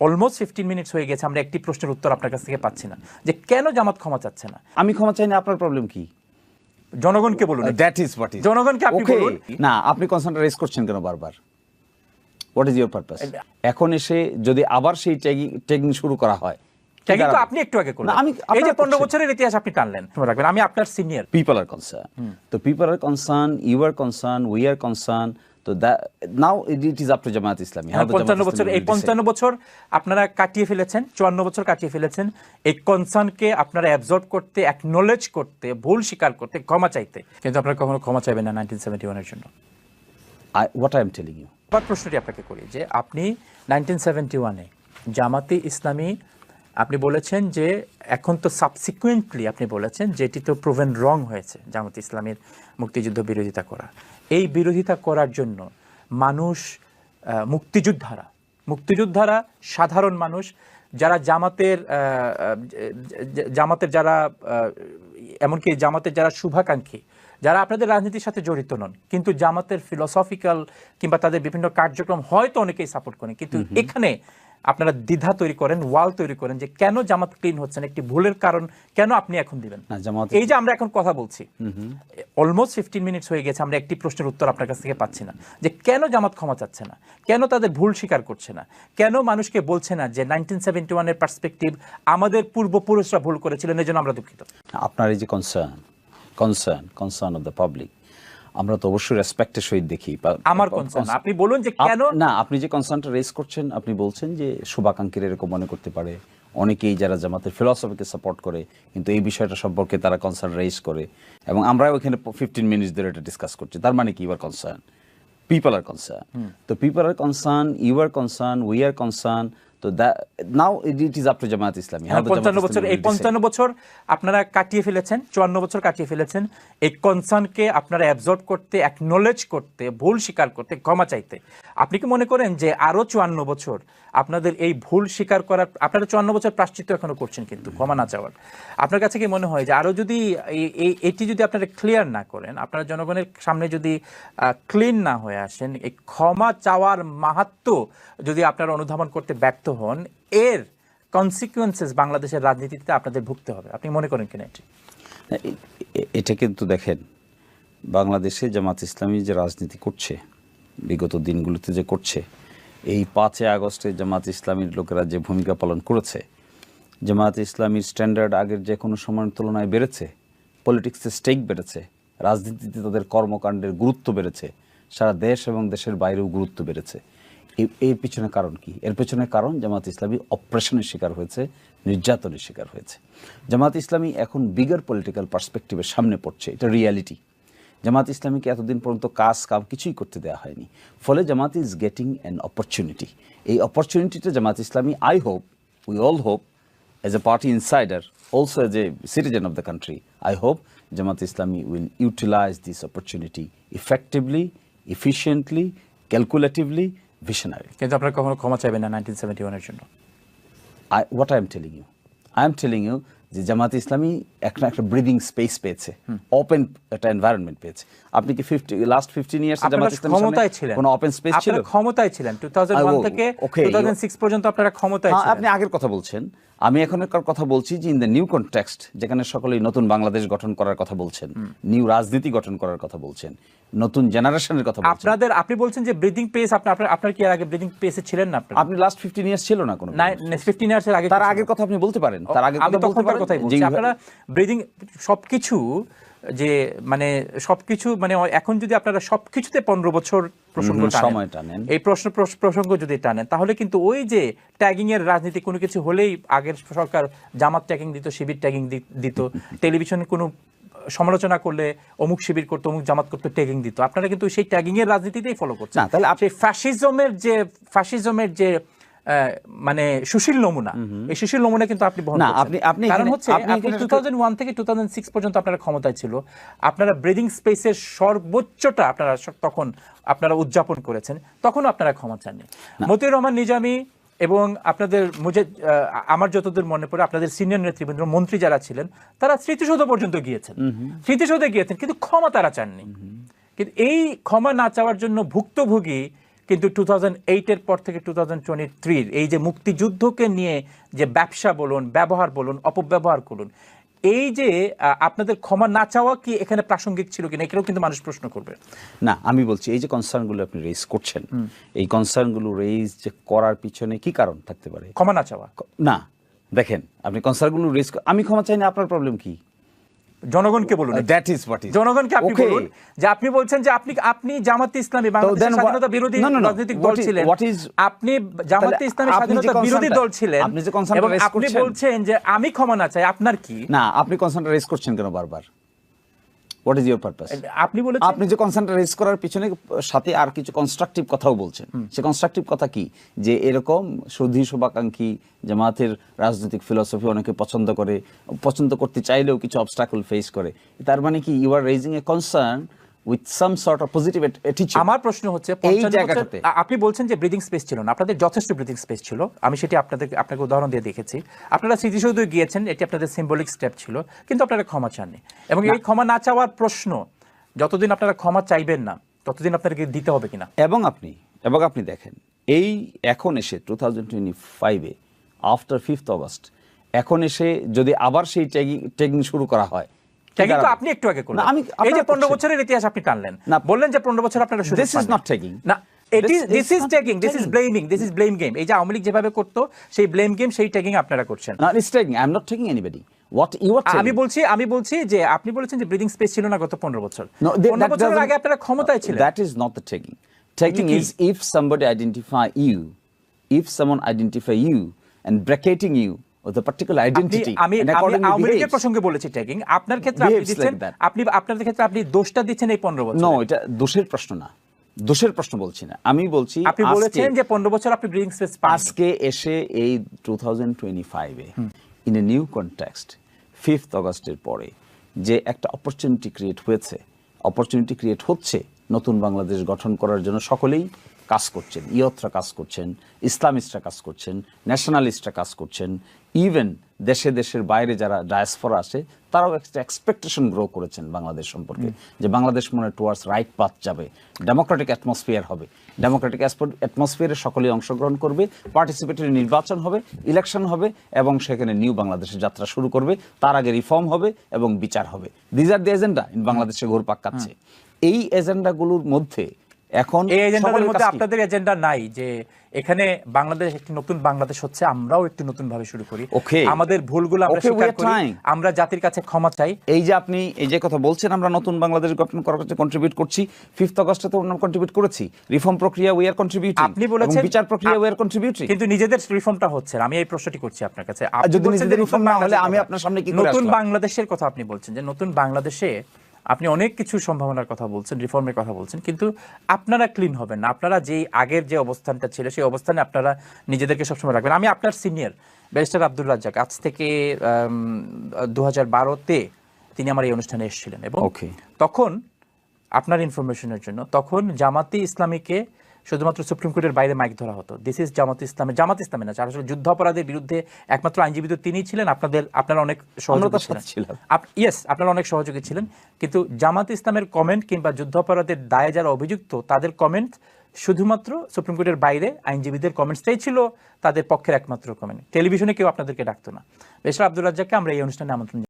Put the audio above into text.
Almost fifteen minutes হয়ে গেছে আমরা একটি প্রশ্নের উত্তর আপনার কাছ থেকে পাচ্ছি না। যে কেন জামাত ক্ষমা চাচ্ছে না? আমি ক্ষমা চাই না আপনার প্রবলেম কি? জনগণকে বলুন দ্যাট ইজ হোয়াট ইজ জনগণকে আপনি বলুন। না আপনি কনসার্নটা রেজ করছেন কেন বারবার? হোয়াট ইজ ইউর পারপাস এখন এসে যদি আবার সেই ট্যাগিং শুরু করা হয় ট্যাগিং তো আপনি একটু আগে করলেন। আমি- এই যে আপনারা পনেরো করছেন। বছরের ইতিহাস আপনি টানলেন মনে রাখবেন। আমি আপনার সিনিয়র পিপল আর concerned. তো people are concern you are concerned, we are concerned. Is up to Jamaat Islami. How the Jamaat পঞ্চান্ন বছর এই পঞ্চান্ন বছর আপনারা কাটিয়ে ফেলেছেন চুয়ান্ন বছর কাটিয়ে ফেলেছেন এই কনসার্নকে আপনারা অ্যাবজর্ব করতে অ্যাকনোলেজ করতে ভুল স্বীকার করতে ক্ষমা চাইতে কিন্তু আপনারা কখনো ক্ষমা চাইবেন না নাইনটিন সেভেন্টি ওয়ানের জন্য I, what I am telling you. আবার প্রশ্নটি আপনাকে করি যে আপনি নাইনটিন সেভেন্টি ওয়ানে জামাতে ইসলামী আপনি বলেছেন যে এখন তো সাবসিকুয়েন্টলি আপনি বলেছেন যে এটি তো প্রুভেন রং হয়েছে জামাত ইসলামের মুক্তিযুদ্ধ বিরোধিতা করা। এই বিরোধিতা করার জন্য মানুষ মুক্তিযোদ্ধারা মুক্তিযোদ্ধারা সাধারণ মানুষ যারা জামাতের জামাতের যারা এমনকি জামাতের যারা শুভাকাঙ্ক্ষী যারা আপনাদের রাজনীতির সাথে জড়িত নন কিন্তু জামাতের ফিলোসফিক্যাল কিংবা তাদের বিভিন্ন কার্যক্রম হয়তো অনেকেই সাপোর্ট করেন কিন্তু এখানে আপনারা দ্বিধা তৈরি করেন ওয়াল তৈরি করেন যে কেন জামাত ক্লিন হচ্ছেন একটি ভুলের কারণ কেন আপনি এখন দিবেন? না, এই যে আমরা এখন কথা বলছি অলমোস্ট ফিফটিন মিনিটস হয়ে গেছে আমরা একটি প্রশ্নের উত্তর আপনার কাছ থেকে পাচ্ছি না। যে কেন জামাত ক্ষমা চাচ্ছে না? কেন তাদের ভুল স্বীকার করছে না? কেন মানুষকে বলছে না যে নাইনটিন সেভেন্টি ওয়ানের পার্সপেক্টিভ আমাদের পূর্বপুরুষরা ভুল করেছিলেন এই জন্য আমরা দুঃখিত? আপনার এই যে concern concern concern of the public আমরা তো অবশ্যই রেসপেক্টের সহিত দেখি আমার কনসার্ন আপনি বলুন যে কেন না আপনি যে কনসার্নটা রেজ করছেন আপনি বলছেন যে শুভাকাঙ্ক্ষীরা এরকম মনে করতে পারে। অনেকেই যারা জামাতের ফিলসফিকে সাপোর্ট করে কিন্তু এই বিষয়টা সম্পর্কে তারা কনসার্ন রেজ করে। এবং আমরা ওখানে ফিফটিন মিনিটস ধরে এটা ডিসকাস করছি। তার মানে কি you are concern people are concern তো people are concern you are concern we are concern তো now it is up to Jamaat Islami পঞ্চান্ন বছর এই. পঞ্চান্ন বছর আপনারা কাটিয়ে ফেলেছেন চুয়ান্ন বছর কাটিয়ে ফেলেছেন। এই কনসার্নকে আপনারা অ্যাবজর্ব করতে অ্যাকনোলেজ করতে ভুল স্বীকার করতে ক্ষমা চাইতে। আপনি কি মনে করেন যে আরও চুয়ান্ন বছর আপনাদের এই ভুল স্বীকার করার আপনারা চুয়ান্ন বছর প্রাশ্চিত্য এখনও করছেন কিন্তু ক্ষমা না চাওয়ার। আপনার কাছে কি মনে হয় যে আরও যদি এটি যদি আপনারা ক্লিয়ার না করেন আপনারা জনগণের সামনে যদি ক্লিন না হয়ে আসেন এই ক্ষমা চাওয়ার মাহাত্ম যদি আপনারা অনুধাবন করতে ব্যর্থ হন, এর কনসিকুয়েন্সেস বাংলাদেশের রাজনীতিতে আপনাদের ভুগতে হবে। আপনি মনে করেন কিনা এটি? এটা কিন্তু দেখেন, বাংলাদেশে জামাত ইসলামী যে রাজনীতি করছে, বিগত দিনগুলোতে যে করছে, এই পাঁচই আগস্টে জামাত ইসলামীর লোকেরা যে ভূমিকা পালন করেছে, জামাত ইসলামীর স্ট্যান্ডার্ড আগের যে কোনো সময়ের তুলনায় বেড়েছে পলিটিক্সের স্টেক বেড়েছে, রাজনীতিতে তাদের কর্মকাণ্ডের গুরুত্ব বেড়েছে, সারা দেশ এবং দেশের বাইরেও গুরুত্ব বেড়েছে। এর পিছনে কারণ কি? এর পেছনে কারণ জামাত ইসলামী অপারেশনের শিকার হয়েছে নির্যাতনের শিকার হয়েছে। জামাত ইসলামী এখন বিগার পলিটিক্যাল পার্সপেক্টিভের সামনে পড়ছে এটা রিয়ালিটি জামাত ইসলামীকে এতদিন পর্যন্ত কাজ কাম কিছুই করতে দেওয়া হয়নি। ফলে Jamaat is getting an opportunity এই অপরচুনিটিটা Jamaat Islami I hope we all hope as a party insider also as a citizen of the country I hope Jamaat Islami will utilise this opportunity effectively, efficiently, calculatively, visionary. কিন্তু আপনারা কখনো ক্ষমা চাইবেন না 1971 এর জন্য? I what I am telling you, I am telling you যে জামাত ইসলামী একটা একটা ব্রিদিং স্পেস পেয়েছে ওপেন একটা এনভায়রনমেন্ট পেয়েছে। আপনি কি fifty last fifteen years Jamaat Islami ক্ষমতায় ছিলেন। কোনো ওপেন স্পেস ছিল? ক্ষমতায় ছিলেন। টু থাউজেন্ড ওয়ান I- থেকে okay, টু থাউজেন্ড সিক্স পর্যন্ত আপনারা ক্ষমতায় হ্যাঁ, ছিলেন। আপনি আগের কথা বলছেন। আমি এখনকার কথা বলছি যে ইন দ্য নিউ কনটেক্সট যেখানে সকলেই নতুন বাংলাদেশ গঠন করার কথা বলছেন নিউ রাজনীতি গঠন করার কথা বলছেন নতুন জেনারেশনের কথা বলছেন। আপনাদের আপনি বলছেন যে ব্রিদিং পেস আপনি আপনার- আপনার কি এর আগে ব্রিদিং পেসে ছিলেন না আপনি আপনি লাস্ট ফিফটিন ইয়ার্স ছিল না কোনো না 15 ইয়ার্স এর আগে তার আগের কথা আপনি বলতে পারেন তার আগে কথা বলতে পারেন? কথাই বলছি। আপনারা ব্রিদিং সবকিছু যে মানে সবকিছু মানে এখন যদি আপনারা সবকিছুতে পনেরো বছর প্রসঙ্গ টানেন। এই প্রশ্ন প্রসঙ্গ যদি টানেন তাহলে কিন্তু ওই যে ট্যাগিং এর রাজনীতি কোনো কিছু হলেই আগের সরকার জামাত ট্যাগিং দিত শিবির ট্যাগিং দিত টেলিভিশনে কোনো সমালোচনা করলে অমুক শিবির করতো অমুক জামাত করতো ট্যাগিং দিত আপনারা কিন্তু সেই ট্যাগিং এর রাজনীতিতেই ফলো করছেন না, তাহলে আপনি ফ্যাসিজমের যে ফ্যাসিজমের যে মানে সুশীল নমুনা। এই সুশীল নমুনা কিন্তু আপনি বহন না, আপনি- আপনি কারণ হচ্ছে আপনি আপনি এখানে- টু থাউজেন্ড ওয়ান থেকে টু থাউজেন্ড সিক্স পর্যন্ত আপনারা ক্ষমতায় ছিল। আপনারা ব্রিদিং স্পেসের সর্বোচ্চটা আপনারা তখন আপনারা উদযাপন করেছেন। তখনও আপনারা ক্ষমা চাননি। মতিউর রহমান নিজামী এবং আপনাদের মুজে আমার যতদূর মনে পড়ে আপনাদের সিনিয়র নেতৃবৃন্দ মন্ত্রী যারা ছিলেন তারা স্মৃতিসৌধ পর্যন্ত গিয়েছেন। স্মৃতিসৌধে গিয়েছেন কিন্তু ক্ষমা তারা চাননি। কিন্তু এই ক্ষমা না চাওয়ার জন্য ভুক্তভোগী কিন্তু টু থাউজেন্ড এইটের পর থেকে টু থাউজেন্ড টোয়েন্টি থ্রির এই যে মুক্তিযুদ্ধকে নিয়ে যে ব্যবসা বলুন ব্যবহার বলুন অপব্যবহার করুন এই যে আপনাদের ক্ষমা না চাওয়া কি এখানে প্রাসঙ্গিক ছিল কিনা? এখানেও কিন্তু মানুষ প্রশ্ন করবে। না আমি বলছি এই যে কনসার্নগুলো আপনি রেজ করছেন এই কনসার্নগুলো রেজ যে করার পিছনে কি কারণ থাকতে পারে? ক্ষমা না চাওয়া। না দেখেন আপনি কনসার্নগুলো রেজ আমি ক্ষমা চাই না আপনার প্রবলেম কি? জনগণকে বলুন দ্যাট ইজ হোয়াট ইজ জনগণকে আপনি বলুন যে আপনি বলছেন যে আপনি আপনি জামাতে ইসলামী বাংলাদেশের স্বাধীনতা বিরোধী. রাজনৈতিক দল ছিলেন। আপনি জামাতে ইসলামী স্বাধীনতা বিরোধী দল ছিলেন আপনি যে কনসার্ন আপনি বলছেন যে আমি ক্ষমা না চাই আপনার কি? না আপনি কনসার্ন রেজ করছেন কেন বারবার? হোয়াট ইজ ইউর পারপাস আপনি বলে আপনি যে কনসার্নটা রেজ করার পিছনে সাথে আর কিছু কনস্ট্রাকটিভ কথাও বলছেন। সে কনস্ট্রাকটিভ কথা কি? যে এরকম সুধী শুভাকাঙ্ক্ষী জামাতের রাজনৈতিক ফিলসফি অনেকে পছন্দ করে পছন্দ করতে চাইলেও কিছু অবস্টাকল ফেস করে। তার মানে কি you are raising a concern with some sort of positive attitude আমার প্রশ্ন হচ্ছে এই জায়গাটাতে। আপনি বলছেন যে ব্রিদিং স্পেস ছিল না। আপনাদের যথেষ্ট ব্রিদিং স্পেস ছিল। আমি সেটি আপনাদের আপনাকে উদাহরণ দিয়ে দেখেছি। আপনারা স্মৃতিসৌধ গিয়েছেন এটি আপনাদের সিম্বলিক স্টেপ ছিল কিন্তু আপনারা ক্ষমা চাননি। এবং এই ক্ষমা না চাওয়ার প্রশ্ন যতদিন আপনারা ক্ষমা চাইবেন না ততদিন আপনাদেরকে দিতে হবে কিনা? এবং আপনি এবং আপনি দেখেন এই এখন এসে টু থাউজেন্ড টোয়েন্টি ফাইভে আফটার ফিফথ অগস্ট এখন এসে যদি আবার সেই ট্যাগিং শুরু করা হয় আপনি একটু আগে করলেন। আমি এই যে আপনারা পনেরো করছেন। বছরের ইতিহাস আপনি টানলেন। বললেন যে পনেরো বছর আপনারা সুযোগ This is পাননি। না this is is this is blaming this is blame game এই যে আওয়ামী লীগ যেভাবে করতো সেই ব্লেম গেম সেই ট্যাগিং আপনারা করছেন। না it's taking I am not taking anybody what you are আমি বলছি আমি বলছি যে আপনি বলেছেন যে ব্রিদিং স্পেস ছিল না গত পনেরো বছর। No, that- পনেরো that বছরের doesn't- আগে আপনারা ক্ষমতায় ছিলেন। That is not the tagging. Tagging কি? is if somebody identify you, if someone identify you and bracketing you with particular identity. আমি and আমি accordingly আওয়ামী লীগের প্রসঙ্গে বলেছি ট্যাগিং আপনার ক্ষেত্রে আপনি দিচ্ছেন আপনি আপনাদের ক্ষেত্রে আপনি দোষটা দিচ্ছেন এই পনেরো বছর। No, এটা দোষের প্রশ্ন না। দোষের প্রশ্ন বলছি না। আমি বলছি আপনি বলেছেন যে পনেরো বছর আপনি ব্রিদিং স্পেস পান আজকে এসে এই two thousand twenty in a new context fifth অগস্টের পরে যে একটা অপরচুনিটি ক্রিয়েট হয়েছে অপরচুনিটি ক্রিয়েট হচ্ছে নতুন বাংলাদেশ গঠন করার জন্য সকলেই কাজ করছেন। ইয়তরা কাজ করছেন ইসলামিস্টরা কাজ করছেন ন্যাশনালিস্টরা কাজ করছেন। ইভেন দেশে দেশের বাইরে যারা ডায়াসফরা আসে তারাও একটা এক্সপেকটেশন গ্রো করেছেন বাংলাদেশ সম্পর্কে। যে বাংলাদেশ মনে টুয়ার্ডস রাইট পাথ যাবে। ডেমোক্রেটিক অ্যাটমসফিয়ার হবে। ডেমোক্রেটিক অ্যাটমসফিয়ারে সকলেই অংশগ্রহণ করবে পার্টিসিপেটরি নির্বাচন হবে ইলেকশন হবে এবং সেখানে নিউ বাংলাদেশের যাত্রা শুরু করবে। তার আগে রিফর্ম হবে এবং বিচার হবে। These are the agenda in বাংলাদেশে ঘুরপাক কাচ্ছে এই এজেন্ডাগুলোর মধ্যে এখন এই এজেন্ডাদের মধ্যে আপনাদের এজেন্ডা নাই যে এখানে বাংলাদেশ একটি নতুন বাংলাদেশ হচ্ছে আমরাও একটু নতুন ভাবে শুরু করি। Okay. আমাদের ভুলগুলো আমরা স্বীকার করি। আমরা জাতির কাছে ক্ষমা চাই। এই যে আপনি এই যে কথা বলছেন আমরা নতুন বাংলাদেশ গঠন করার কাছে কন্ট্রিবিউট করছি। ফিফথ অগস্টে তো আমরা কন্ট্রিবিউট করেছি। রিফর্ম প্রক্রিয়া উই আর কন্ট্রিবিউটিং আপনি বলেছেন বিচার প্রক্রিয়া উই আর কন্ট্রিবিউটিং কিন্তু নিজেদের রিফর্মটা হচ্ছে আমি এই প্রশ্নটি করছি আপনার কাছে। আপনি যদি নিজেদের নতুন না হলে আমি আপনার সামনে কি নতুন বাংলাদেশের কথা আপনি বলছেন যে নতুন বাংলাদেশে আপনি অনেক কিছু সম্ভাবনার কথা বলছেন রিফর্মের কথা বলছেন কিন্তু আপনারা ক্লিন হবেন না আপনারা যেই আগের যে অবস্থানটা ছিল সেই অবস্থানে আপনারা নিজেদেরকে সবসময় রাখবেন আমি আপনার সিনিয়র ব্যারিস্টার আব্দুল রাজ্জাক আজ থেকে দু হাজার বারোতে তিনি আমার এই অনুষ্ঠানে এসেছিলেন এবং. তখন আপনার ইনফরমেশনের জন্য তখন জামাতি ইসলামীকে শুধুমাত্র সুপ্রিম কোর্টের বাইরে মাইক ধরা হতো। দিস ইজ জামাত ইসলামে জামাত ইসলামে না আসলে যুদ্ধ অপরাধের বিরুদ্ধে একমাত্র আইনজীবী তো তিনিই ছিলেন আপনাদের আপনারা অনেক সহযোগী ছিলেন। ইয়েস আপনারা অনেক সহযোগী ছিলেন কিন্তু জামাত ইসলামের কমেন্ট কিংবা যুদ্ধ অপরাধের দায়ে যারা অভিযুক্ত তাদের কমেন্ট শুধুমাত্র সুপ্রিম কোর্টের বাইরে আইনজীবীদের কমেন্টসটাই ছিল তাদের পক্ষের একমাত্র কমেন্ট টেলিভিশনে কেউ আপনাদেরকে ডাকতো না। বেশরা আব্দুল রাজ্জাককে আমরা এই অনুষ্ঠানে আমন্ত্রণ